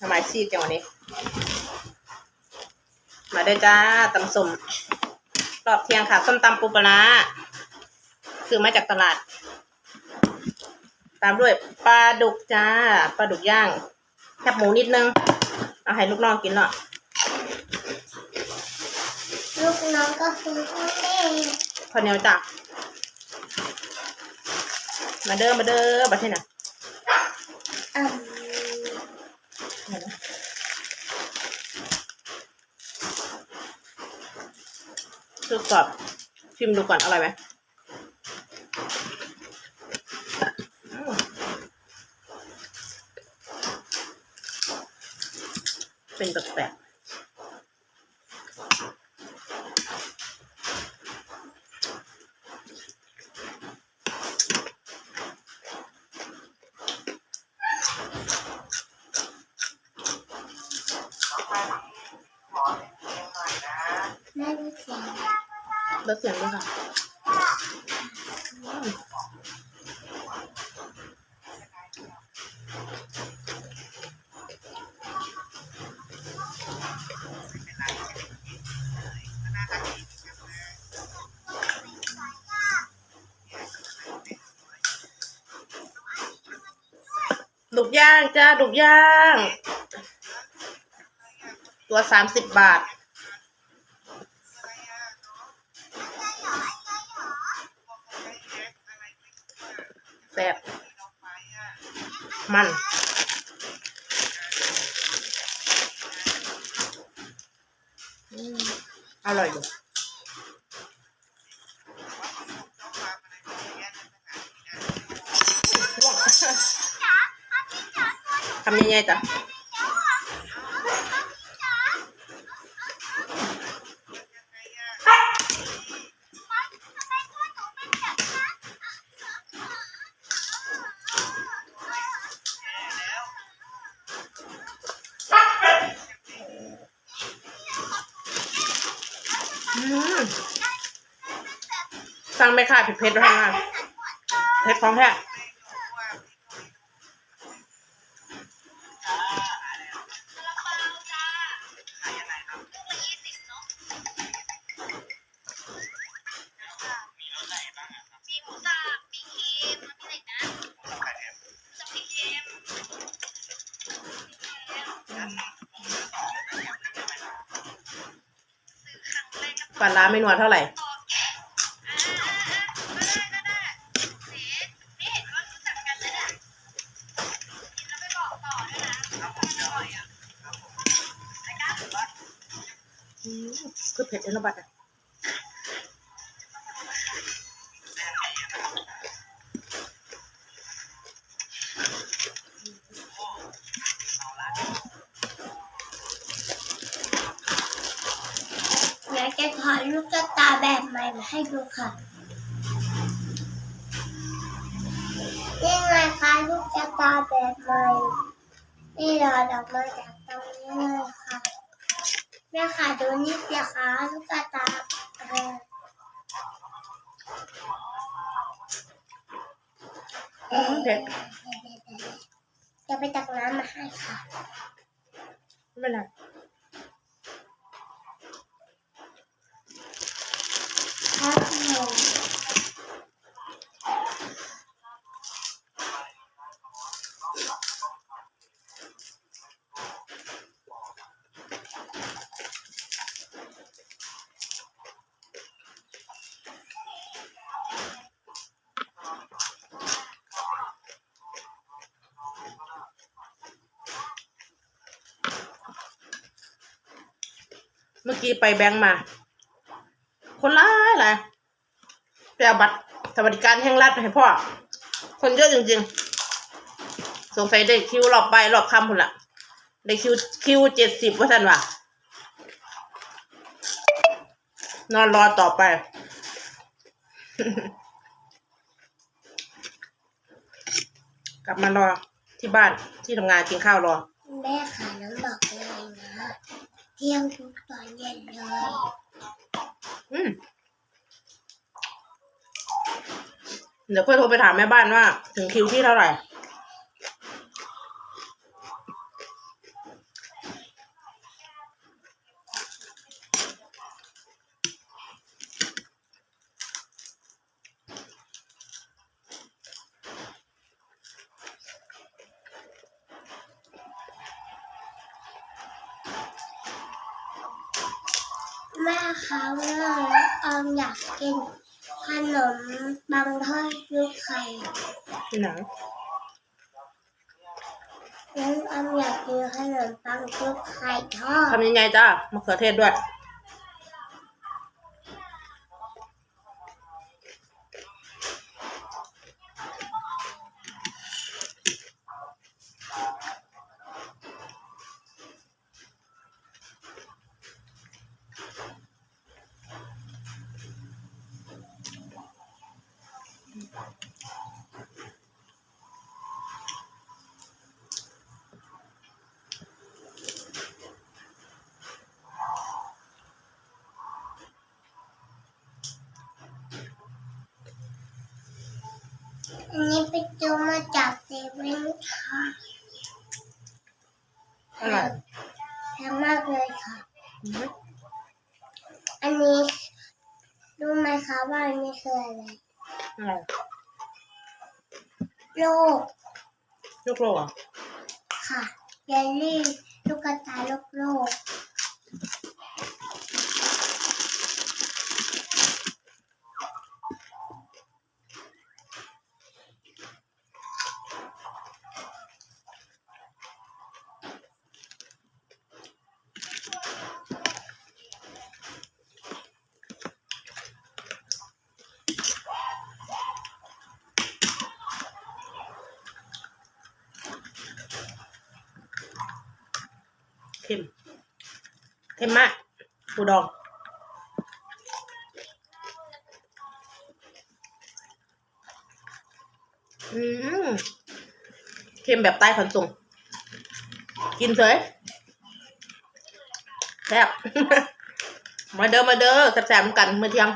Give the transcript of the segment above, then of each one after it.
ทำไมซีดจังวันนี้ มาได้จ้าตำส้มรอบเที่ยงค่ะ ส้มตำปูปลาร้าซื้อมาจากตลาด ตามด้วยปลาดุกจ้าปลาดุกย่างแคบหมูนิดนึง เอาให้ลูกน้องกินเนาะลูกน้องก็คือพ่อแม่ข้าวเหนียวจ้ะมาเด้อมาเด้อบัดเท่น่ะอืม ทดสอบชิมดูก่อนอร่อยไหมเป็นแปลกๆ ลดเสียงด้วยค่ะดุกย่างจ้าดุกย่าง ตัวสามสิบบาท ซ่บมันอร่อยอยู่ทำยังไงจ๊ะ สั่งไปค่ะผิดเพชรด้วยค่ะเพชรของแท้ ปลาร้าไม่นัวเท่าไหร่คืออ่าก็ได้ก็ได้เสี ลูกตาแบบใหม่มาให้ดูค่ะนี่ไงคะลูกตาแบบใหม่นี่เราออกมาจากตรงนี้เลยค่ะแม่ค่ะดูนี่สิคะลูกตาเอออืมเผ็ดจะไปตักน้ำมาให้ค่ะไม่เป็นไร มื่อกี้ไปแบงก์มา คนร้ายหลายไปเอาบัตรสวัสดิการแห่งรัฐให้พ่อ คนเยอะจริงๆ สงสัยได้คิวรอบใบรอบคำพุ่นละได้คิวคิวเจ็ดสิบว่าท่านว่ะนอนรอต่อไป กลับมารอที่บ้านที่ทำงานกินข้าวรอ แม่ค่ะน้ำบอก เที่ยงทุกตอนเย็นเลย อืมเดี๋ยวค่อยโทรไปถามแม่บ้านว่า ถึงคิวที่เท่าไหร่ แม่คะแม่ออมอยากกินขนมปังทอดลูกไข่ที่ไหนงั้นออมอยากกินขนมปังลูกไข่ทอดทำยังไงจ้ามะเขือเทศด้วย อันนี้ไปซื้อมาจากเซเว่นค่ะอร่อยแพงมากเลยค่ะอือหืออันนี้รู้ไหมคะว่าอันนี้คืออะไรอร่อยโลกลูกโลอะค่ะเยลลี่ลูกกระตายโลกโลก เค็มเค็มมากปูดองอืมเค็มแบบใต้ขนส่งกินเถอะแซ่บมาเด้อมาเด้อแซ่บๆกันเมื่อเที่ยง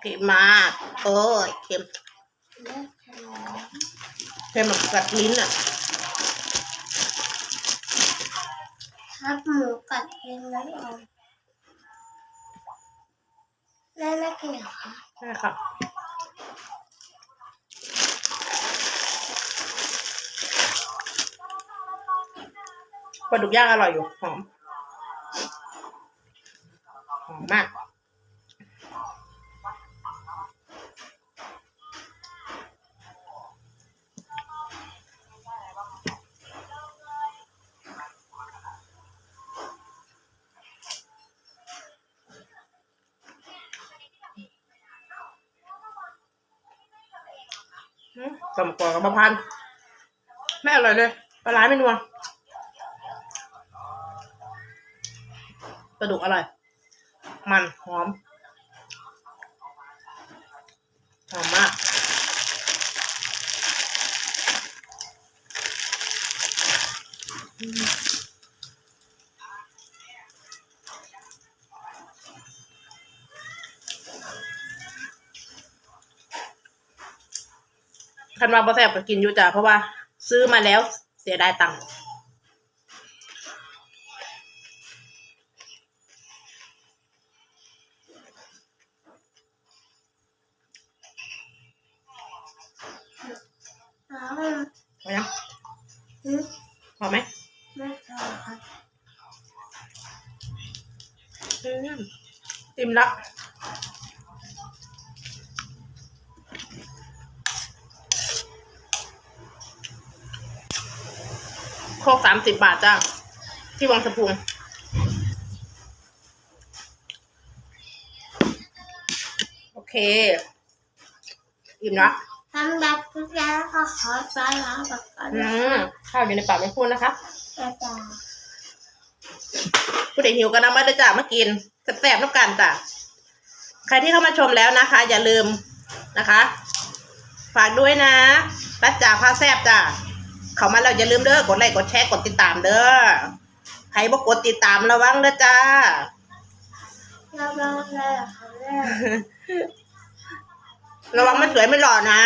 เค็มมากโอ้ยเค็มเค็มแบบกัดลิ้นอะครับหมูกัดเองแล้วออมแม่ไม่กินเหรอคะใช่ครับปลาดุกย่างอร่อยอยู่หอมหอมมาก สมกว่ากับมะพร้าวไม่อร่อยเลยปลาร้าไม่นัวปลาดุกอร่อย มันหอม หอมมาก คันว่าบ่แซ่บก็กินอยู่จ้ะเพราะว่า ซื้อมาแล้วเสียดายตังค์อ๋อพอยังอืมพอไหมไม่พอครับอืมอิ่มละ โคกสามสิบบาทจ้า ที่วังสะพุงโอเค อิ่มละสำหรับทุกอย่างก็ขอสายลาแบบก่อนอืนะมข้าวอยู่ในปากไม่พูดนะคะ อาจารย์ผู้ใดหิวก็นำมาเด้อจ้ามากินแซ่บๆน้ำกันจ้ะใครที่เข้ามาชมแล้วนะคะ อย่าลืมนะคะ ฝากด้วยนะรัดจ่าพาแซ่บจ้ะ เข้ามาแล้วอย่าลืมเด้อกดไลค์กดแชร์กดติดตามเด้อใครบอกกดติดตามระวังเด้อจ้าระวังเลยครระวังมันสวยไม่หล่อนะ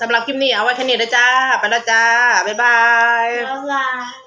สำหรับคลิปนี้เอาไว้แค่นี้นะจ้า ไปแล้วจ้า บ๊ายบายบ๊ายบาย